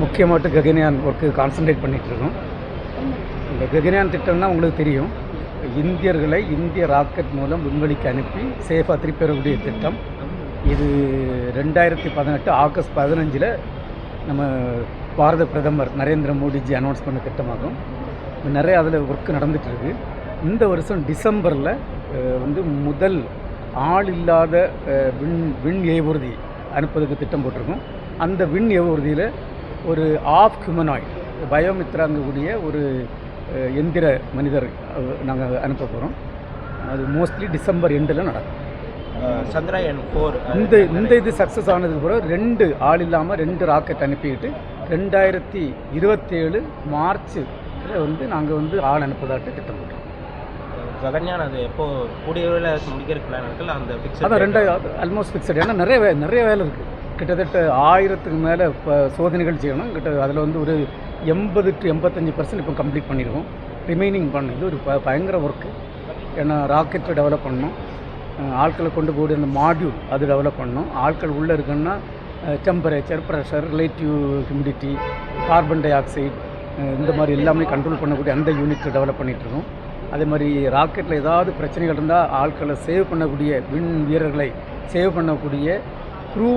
முக்கியமாட்டு Gaganyaan work concentrate பண்ணிகிட்ருக்கோம் இந்த ககன்யான் திட்டம்னா உங்களுக்கு தெரியும். இந்தியர்களை இந்திய ராக்கெட் மூலம் விண்வெளிக்கு அனுப்பி சேஃபாக திருப்பி வரக்கூடிய திட்டம். இது ரெண்டாயிரத்தி பதினெட்டு ஆகஸ்ட் பதினஞ்சில் நம்ம பாரத பிரதமர் நரேந்திர மோடிஜி அனௌன்ஸ் பண்ண திட்டமாகும். நிறைய அதில் ஒர்க் நடந்துகிட்ருக்கு இந்த வருஷம் டிசம்பரில் வந்து முதல் ஆள் இல்லாத விண் விண் ஏவூர்தி அனுப்புறதுக்கு திட்டம் போட்டிருக்கோம். அந்த விண் ஏவூர்தியில் ஒரு ஆஃப் ஹியூமனாய்ட் பயோமித்ராங்கக்கூடிய ஒரு எந்திர மனிதர் நாங்கள் அனுப்ப போகிறோம் அது மோஸ்ட்லி டிசம்பர் எண்டில் நடக்கும். சந்திராயன் ஃபோர் இந்த இந்த இது சக்ஸஸ் ஆனதுக்கு பிறகு ரெண்டு ஆள் இல்லாமல் ரெண்டு ராக்கெட் அனுப்பிக்கிட்டு ரெண்டாயிரத்தி இருபத்தேழு மார்ச் வந்து நாங்கள் வந்து ஆள் அனுப்புவதாட்டு திட்டம் போட்டோம் ககன்யான் அது எப்போ கூடிய விரைவில் முடிக்கிற பிளான் இருக்குல்ல? அந்த ஃபிக்ஸ் அதான் ரெண்டாயிரம் ஆல்மோஸ்ட் ஃபிக்ஸட் ஏன்னா நிறைய நிறைய வேலை இருக்குது கிட்டத்தட்ட ஆயிரத்துக்கு மேலே இப்போ சோதனைகள் செய்யணும். கிட்ட அதில் வந்து ஒரு எண்பது டு எண்பத்தஞ்சு பர்சன்ட் இப்போ கம்ப்ளீட் பண்ணியிருக்கோம் ரிமைனிங் பண்ண இது ஒரு ப பயங்கர ஒர்க்கு ஏன்னா ராக்கெட்டை டெவலப் பண்ணணும். ஆட்களை கொண்டு போய் அந்த மாடியூல் அது டெவலப் பண்ணணும். ஆட்கள் உள்ளே இருக்குன்னா temperature pressure relative humidity carbon dioxide இந்த மாதிரி எல்லாமே கண்ட்ரோல் பண்ணக்கூடிய அந்த யூனிட் டெவலப் பண்ணிகிட்ருக்கோம் அதே மாதிரி ராக்கெட்டில் ஏதாவது பிரச்சனைகள் இருந்தால் ஆட்களை சேவ் பண்ணக்கூடிய விண் வீரர்களை சேவ் பண்ணக்கூடிய க்ரூ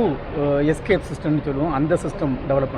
எஸ்கேப் சிஸ்டம்னு சொல்லுவோம். அந்த சிஸ்டம் டெவலப்